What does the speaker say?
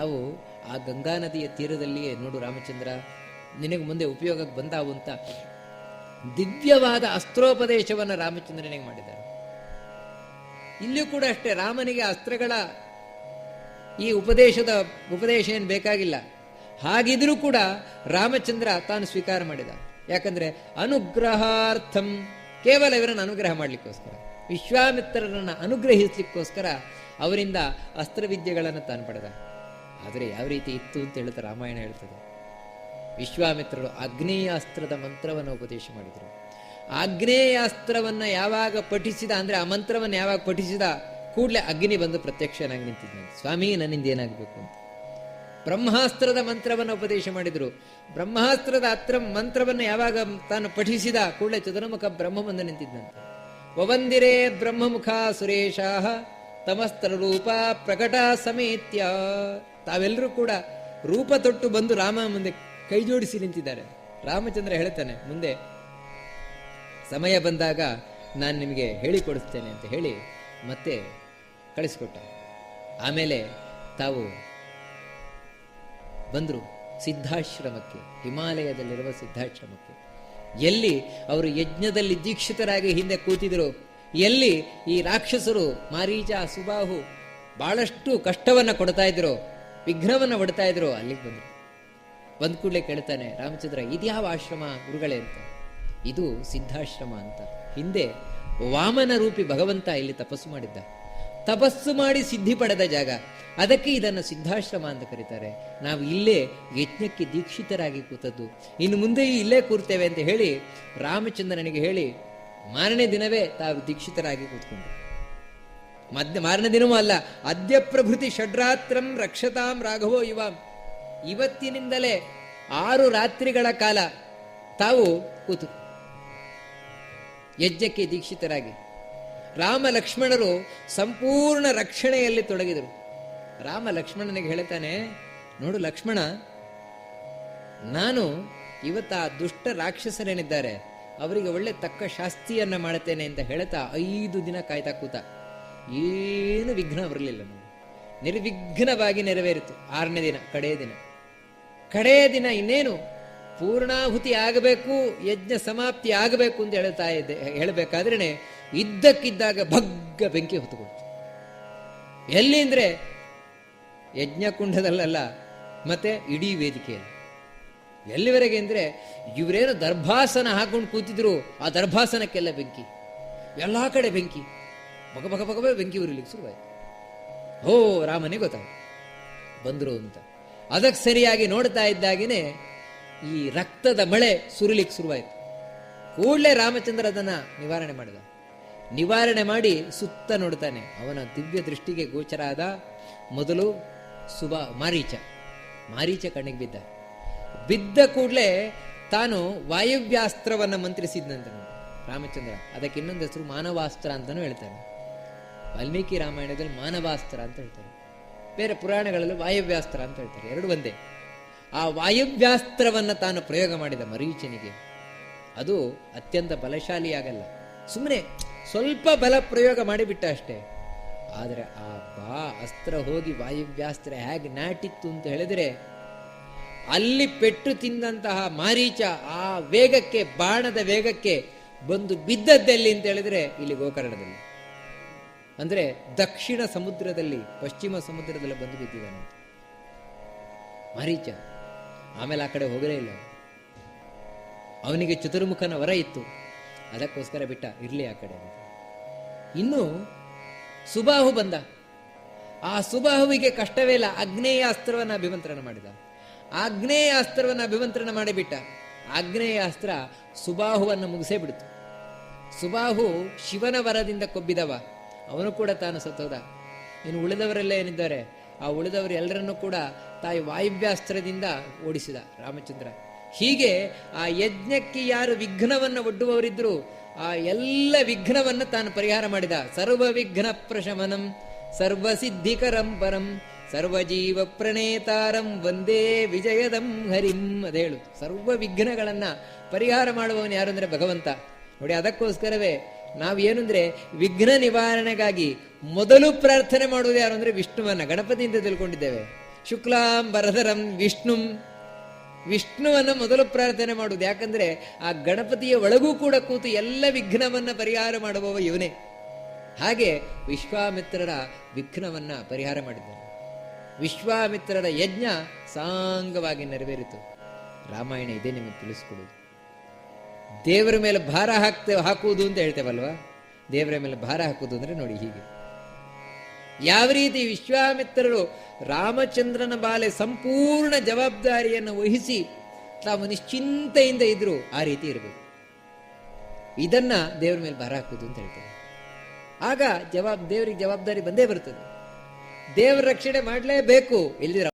ನಾವು ಆ ಗಂಗಾ ನದಿಯ ತೀರದಲ್ಲಿಯೇ. ನೋಡು ರಾಮಚಂದ್ರ, ನಿನಗೆ ಮುಂದೆ ಉಪಯೋಗಕ್ಕೆ ಬಂದಾವು ಅಂತ. ದಿವ್ಯವಾದ ಅಸ್ತ್ರೋಪದೇಶವನ್ನು ರಾಮಚಂದ್ರನಿಗೆ ಮಾಡಿದ್ದಾರೆ. ಇಲ್ಲಿಯೂ ಕೂಡ ಅಷ್ಟೇ, ರಾಮನಿಗೆ ಅಸ್ತ್ರಗಳ ಈ ಉಪದೇಶದ ಉಪದೇಶ ಏನು ಬೇಕಾಗಿಲ್ಲ. ಹಾಗಿದ್ರೂ ಕೂಡ ರಾಮಚಂದ್ರ ತಾನು ಸ್ವೀಕಾರ ಮಾಡಿದ. ಯಾಕಂದ್ರೆ ಅನುಗ್ರಹಾರ್ಥಂ, ಕೇವಲ ಇವರನ್ನು ಅನುಗ್ರಹ ಮಾಡಲಿಕ್ಕೋಸ್ಕರ, ವಿಶ್ವಾಮಿತ್ರರನ್ನು ಅನುಗ್ರಹಿಸಲಿಕ್ಕೋಸ್ಕರ ಅವರಿಂದ ಅಸ್ತ್ರವಿದ್ಯೆಗಳನ್ನು ತಾನು ಪಡೆದ. ಆದರೆ ಯಾವ ರೀತಿ ಇತ್ತು ಅಂತ ಹೇಳುತ್ತೆ ರಾಮಾಯಣ ಹೇಳ್ತದೆ. ವಿಶ್ವಾಮಿತ್ರರು ಆಗ್ನೇಯಾಸ್ತ್ರದ ಮಂತ್ರವನ್ನು ಉಪದೇಶ ಮಾಡಿದರು. ಆಗ್ನೇಯಾಸ್ತ್ರವನ್ನು ಯಾವಾಗ ಪಠಿಸಿದ ಅಂದರೆ ಆ ಮಂತ್ರವನ್ನು ಯಾವಾಗ ಪಠಿಸಿದ ಕೂಡಲೇ ಅಗ್ನಿ ಬಂದು ಪ್ರತ್ಯಕ್ಷನಾಗಿ ನಿಂತಿದ್ನ ಸ್ವಾಮಿ, ನನ್ನಿಂದ ಏನಾಗಬೇಕು ಅಂತ. ಬ್ರಹ್ಮಾಸ್ತ್ರದ ಮಂತ್ರವನ್ನು ಉಪದೇಶ ಮಾಡಿದರು. ಬ್ರಹ್ಮಾಸ್ತ್ರದ ಅತ್ರ ಮಂತ್ರವನ್ನು ಯಾವಾಗ ತಾನು ಪಠಿಸಿದ ಕೂಡಲೇ ಚತುರ್ಮುಖ ಬ್ರಹ್ಮ ಬಂದು ನಿಂತಿದ್ದಂತೆ ವವಂದಿರೇ ಬ್ರಹ್ಮಮುಖ ಸುರೇಶ ತಮಸ್ತ್ರ ರೂಪ ಪ್ರಕಟ ಸಮೇತ್ಯ. ತಾವೆಲ್ಲರೂ ಕೂಡ ರೂಪ ತೊಟ್ಟು ಬಂದು ರಾಮ ಮುಂದೆ ಕೈ ಜೋಡಿಸಿ ನಿಂತಿದ್ದಾರೆ. ರಾಮಚಂದ್ರ ಹೇಳ್ತಾನೆ, ಮುಂದೆ ಸಮಯ ಬಂದಾಗ ನಾನು ನಿಮಗೆ ಹೇಳಿಕೊಡಿಸ್ತೇನೆ ಅಂತ ಹೇಳಿ ಮತ್ತೆ ಕಳಿಸ್ಕೊಟ್ಟ. ಆಮೇಲೆ ತಾವು ಬಂದರು ಸಿದ್ಧಾಶ್ರಮಕ್ಕೆ, ಹಿಮಾಲಯದಲ್ಲಿರುವ ಸಿದ್ಧಾಶ್ರಮಕ್ಕೆ. ಎಲ್ಲಿ ಅವರು ಯಜ್ಞದಲ್ಲಿ ದೀಕ್ಷಿತರಾಗಿ ಹಿಂದೆ ಕೂತಿದ್ರು, ಎಲ್ಲಿ ಈ ರಾಕ್ಷಸರು ಮಾರೀಚ, ಸುಬಾಹು ಬಹಳಷ್ಟು ಕಷ್ಟವನ್ನು ಕೊಡ್ತಾ ಇದ್ರು. ವಿಘ್ನವನ್ನು ಹೊಡ್ತಾ ಇದ್ರು, ಅಲ್ಲಿಗೆ ಬಂದರು. ಬಂದ ಕೂಡಲೇ ಕೇಳ್ತಾನೆ, ರಾಮಚಂದ್ರ ಇದ್ಯಾವ ಆಶ್ರಮ ಗುರುಗಳೇ ಅಂತ? ಇದು ಸಿದ್ಧಾಶ್ರಮ ಅಂತ. ಹಿಂದೆ ವಾಮನ ರೂಪಿ ಭಗವಂತ ಇಲ್ಲಿ ತಪಸ್ಸು ಮಾಡಿದ್ದ. ತಪಸ್ಸು ಮಾಡಿ ಸಿದ್ಧಿ ಪಡೆದ ಜಾಗ. ಅದಕ್ಕೆ ಇದನ್ನು ಸಿದ್ಧಾಶ್ರಮ ಅಂತ ಕರೀತಾರೆ. ನಾವು ಇಲ್ಲೇ ಯಜ್ಞಕ್ಕೆ ದೀಕ್ಷಿತರಾಗಿ ಕೂತದ್ದು. ಇನ್ನು ಮುಂದೆ ಇಲ್ಲೇ ಕೂರ್ತೇವೆ ಅಂತ ಹೇಳಿ ರಾಮಚಂದ್ರನಿಗೆ ಹೇಳಿ, ಮಾರನೇ ದಿನವೇ ತಾವು ದೀಕ್ಷಿತರಾಗಿ ಕೂತ್ಕೊಂಡ್ರು. ಮಧ್ಯ ಮಾರನ ದಿನವೂ ಅಲ್ಲ ಅದ್ಯ ಪ್ರಭೃತಿ ಷಡ್ರಾತ್ರಂ ರಕ್ಷತಾಂ ರಾಘವೋ ಇವಾಂ. ಇವತ್ತಿನಿಂದಲೇ ಆರು ರಾತ್ರಿಗಳ ಕಾಲ ತಾವು ಕೂತು. ಯಜ್ಞಕ್ಕೆ ದೀಕ್ಷಿತರಾಗಿ ರಾಮ ಲಕ್ಷ್ಮಣರು ಸಂಪೂರ್ಣ ರಕ್ಷಣೆಯಲ್ಲಿ ತೊಡಗಿದರು. ರಾಮ ಲಕ್ಷ್ಮಣನಿಗೆ ಹೇಳ್ತಾನೆ, ನೋಡು ಲಕ್ಷ್ಮಣ, ನಾನು ಇವತ್ತ ದುಷ್ಟ ರಾಕ್ಷಸರೇನಿದ್ದಾರೆ, ಅವರಿಗೆ ಒಳ್ಳೆ ತಕ್ಕ ಶಾಸ್ತಿಯನ್ನ ಮಾಡುತ್ತೇನೆ ಅಂತ ಹೇಳ್ತಾ ಐದು ದಿನ ಕಾಯ್ತಾ ಕೂತ. ಏನು ವಿಘ್ನ ಬರಲಿಲ್ಲ ನೋಡಿ ನಿರ್ವಿಘ್ನವಾಗಿ ನೆರವೇರಿತು. ಆರನೇ ದಿನ, ಕಡೆಯ ದಿನ. ಕಡೆಯ ದಿನ ಇನ್ನೇನು? ಪೂರ್ಣಾಹುತಿ ಆಗಬೇಕು, ಯಜ್ಞ ಸಮಾಪ್ತಿ ಆಗಬೇಕು ಅಂತ ಹೇಳ್ತಾ ಇದ್ದೆ. ಹೇಳಬೇಕಾದ್ರೆ ಇದ್ದಕ್ಕಿದ್ದಾಗ ಭಗ್ಗ ಬೆಂಕಿ ಹೊತ್ತುಕೊಳ್ತು ಎಲ್ಲಿ ಅಂದ್ರೆ ಯಜ್ಞಕುಂಡದಲ್ಲ ಮತ್ತೆ ಇಡೀ ವೇದಿಕೆಯಲ್ಲಿ. ಎಲ್ಲಿವರೆಗೆ ಅಂದರೆ, ಇವರೇನು ದರ್ಭಾಸನ ಹಾಕೊಂಡು ಕೂತಿದ್ರು, ಆ ದರ್ಭಾಸನಕ್ಕೆಲ್ಲ ಬೆಂಕಿ. ಎಲ್ಲಾ ಕಡೆ ಬೆಂಕಿ. ಬಗ ಬಗ ಬಗವೇ ಬೆಂಕಿ ಉರಿಲಿಕ್ಕೆ ಶುರುವಾಯ್ತು. ಹೋ, ರಾಮನೇ ಗೊತ್ತಾಯ್ತು. ಬಂದರು ಅಂತ. ಅದಕ್ಕೆ ಸರಿಯಾಗಿ ನೋಡ್ತಾ ಇದ್ದಾಗೇನೆ ಈ ರಕ್ತದ ಮಳೆ ಸುರಿಲಿಕ್ಕೆ ಶುರುವಾಯಿತು. ಕೂಡಲೇ ರಾಮಚಂದ್ರ ಅದನ್ನ ನಿವಾರಣೆ ಮಾಡಿದ. ನಿವಾರಣೆ ಮಾಡಿ ಸುತ್ತ ನೋಡ್ತಾನೆ. ಅವನ ದಿವ್ಯ ದೃಷ್ಟಿಗೆ ಗೋಚರ ಆದ ಮೊದಲು ಸುಬ ಮಾರೀಚ. ಮಾರೀಚ ಕಣ್ಣಿಗೆ ಬಿದ್ದ. ಬಿದ್ದ ಕೂಡಲೇ ತಾನು ವಾಯುವ್ಯಾಸ್ತ್ರವನ್ನು ಮಂತ್ರಿಸಿದ್ನಂತೆ ರಾಮಚಂದ್ರ, ಅದಕ್ಕೆ ಇನ್ನೊಂದು ಹೆಸರು ಮಾನವಾಸ್ತ್ರ ಅಂತಾನೂ ಹೇಳ್ತಾನೆ. ವಾಲ್ಮೀಕಿ ರಾಮಾಯಣದಲ್ಲಿ ಮಾನವಾಸ್ತ್ರ ಅಂತ ಹೇಳ್ತಾರೆ. ಬೇರೆ ಪುರಾಣಗಳಲ್ಲಿ ವಾಯವ್ಯಾಸ್ತ್ರ ಅಂತ ಹೇಳ್ತಾರೆ. ಎರಡು ಒಂದೇ. ಆ ವಾಯವ್ಯಾಸ್ತ್ರವನ್ನು ತಾನು ಪ್ರಯೋಗ ಮಾಡಿದ ಮರೀಚನಿಗೆ. ಅದು ಅತ್ಯಂತ ಬಲಶಾಲಿಯಾಗಲ್ಲ. ಸುಮ್ಮನೆ ಸ್ವಲ್ಪ ಬಲ ಪ್ರಯೋಗ ಮಾಡಿಬಿಟ್ಟ ಅಷ್ಟೇ. ಆದರೆ ಆ ಬಾ ಅಸ್ತ್ರ ಹೋಗಿ ವಾಯುವ್ಯಾಸ್ತ್ರ ಹೇಗೆ ನಾಟಿತ್ತು ಅಂತ ಹೇಳಿದರೆ, ಅಲ್ಲಿ ಪೆಟ್ಟು ತಿಂದಂತಹ ಮಾರೀಚ ಆ ವೇಗಕ್ಕೆ, ಬಾಣದ ವೇಗಕ್ಕೆ ಬಂದು ಬಿದ್ದದ್ದೆಲ್ಲಿ ಅಂತ ಹೇಳಿದ್ರೆ, ಇಲ್ಲಿ ಗೋಕರ್ಣದಲ್ಲಿ. ಅಂದ್ರೆ ದಕ್ಷಿಣ ಸಮುದ್ರದಲ್ಲಿ, ಪಶ್ಚಿಮ ಸಮುದ್ರದಲ್ಲಿ ಬಂದು ಬಿದ್ದಿದ್ದಾನೆ. ಮಾರೀಚ. ಆಮೇಲೆ ಆ ಕಡೆ ಹೋಗಲೇ ಇಲ್ಲ. ಅವನಿಗೆ ಚತುರ್ಮುಖನ ವರ ಇತ್ತು. ಅದಕ್ಕೋಸ್ಕರ ಬಿಟ್ಟ, ಇರ್ಲಿ ಆ ಕಡೆ ಇನ್ನು ಸುಬಾಹು ಬಂದ. ಆ ಸುಬಾಹುವಿಗೆ ಕಷ್ಟವೇ ಇಲ್ಲ. ಆಗ್ನೇಯ ಅಸ್ತ್ರವನ್ನು ಅಭಿಮಂತ್ರಣ ಮಾಡಿದ. ಆಗ್ನೇಯ ಅಸ್ತ್ರವನ್ನು ಅಭಿಮಂತ್ರಣ ಮಾಡಿಬಿಟ್ಟ ಆಗ್ನೇಯ ಅಸ್ತ್ರ ಸುಬಾಹುವನ್ನು ಮುಗಿಸೇ ಬಿಡ್ತು. ಸುಬಾಹು ಶಿವನ ವರದಿಂದ ಕೊಬ್ಬಿದವ. ಅವನು ಕೂಡ ತಾನು ಸತ್ತೋದ. ಇನ್ನು ಉಳಿದವರೆಲ್ಲ ಏನಿದ್ದಾರೆ? ಆ ಉಳಿದವರು ಎಲ್ಲರನ್ನೂ ಕೂಡ ತಾಯಿ ವಾಯುವ್ಯಾಸ್ತ್ರದಿಂದ ಓಡಿಸಿದ ರಾಮಚಂದ್ರ. ಹೀಗೆ ಆ ಯಜ್ಞಕ್ಕೆ ಯಾರು ವಿಘ್ನವನ್ನು ಒಡ್ಡುವವರಿದ್ರು, ಆ ಎಲ್ಲ ವಿಘ್ನವನ್ನು ತಾನು ಪರಿಹಾರ ಮಾಡಿದ. ಸರ್ವ ವಿಘ್ನ ಪ್ರಶಮನಂ ಸರ್ವಸಿದ್ಧಿಕರಂ ಪರಂ ಸರ್ವಜೀವ ಪ್ರಣೇತಾರಂ ವಂದೇ ವಿಜಯದಂ ಹರಿಂ ಅದೇಳು ಸರ್ವ ವಿಘ್ನಗಳನ್ನ ಪರಿಹಾರ ಮಾಡುವವನು ಯಾರು ಅಂದ್ರೆ ಭಗವಂತ. ನೋಡಿ ಅದಕ್ಕೋಸ್ಕರವೇ ನಾವು ಏನಂದ್ರೆ ವಿಘ್ನ ನಿವಾರಣೆಗಾಗಿ ಮೊದಲು ಪ್ರಾರ್ಥನೆ ಮಾಡುವುದು ಯಾರು ಅಂದ್ರೆ ವಿಷ್ಣುವನ್ನ ಗಣಪತಿಯಿಂದ ತಿಳ್ಕೊಂಡಿದ್ದೇವೆ. ಶುಕ್ಲಾಂ ಬರಧರಂ ವಿಷ್ಣುಂ. ವಿಷ್ಣುವನ್ನ ಮೊದಲು ಪ್ರಾರ್ಥನೆ ಮಾಡುವುದು. ಯಾಕಂದ್ರೆ ಆ ಗಣಪತಿಯ ಒಳಗೂ ಕೂಡ ಕೂತು ಎಲ್ಲ ವಿಘ್ನವನ್ನ ಪರಿಹಾರ ಮಾಡುವವ ಇವನೇ. ಹಾಗೆ ವಿಶ್ವಾಮಿತ್ರರ ವಿಘ್ನವನ್ನ ಪರಿಹಾರ ಮಾಡಿದ್ದಾನೆ. ವಿಶ್ವಾಮಿತ್ರರ ಯಜ್ಞ ಸಾಂಗವಾಗಿ ನೆರವೇರಿತು. ರಾಮಾಯಣ ಇದೇ ನಿಮಗೆ ತಿಳಿಸ್ಕೊಡುದು ದೇವರ ಮೇಲೆ ಭಾರ ಹಾಕ್ತೇವೆ ಹಾಕುವುದು ಅಂತ ಹೇಳ್ತೇವಲ್ವಾ? ದೇವರ ಮೇಲೆ ಭಾರ ಹಾಕುವುದು ಅಂದ್ರೆ ನೋಡಿ ಹೀಗೆ. ಯಾವ ರೀತಿ ವಿಶ್ವಾಮಿತ್ರರು ರಾಮಚಂದ್ರನ ಬಾಲೆ ಸಂಪೂರ್ಣ ಜವಾಬ್ದಾರಿಯನ್ನು ವಹಿಸಿ ತಾವು ನಿಶ್ಚಿಂತೆಯಿಂದ ಇದ್ರು ಆ ರೀತಿ ಇರಬೇಕು. ಇದನ್ನ ದೇವರ ಮೇಲೆ ಭಾರ ಹಾಕುವುದು ಅಂತ ಹೇಳ್ತಾರೆ ಆಗ ಜವಾಬ್ ದೇವರಿಗೆ ಜವಾಬ್ದಾರಿ ಬಂದೇ ಬರ್ತದೆ ದೇವರ ರಕ್ಷಣೆ ಮಾಡಲೇಬೇಕು. ಇಲ್ಲಿದ್ರೆ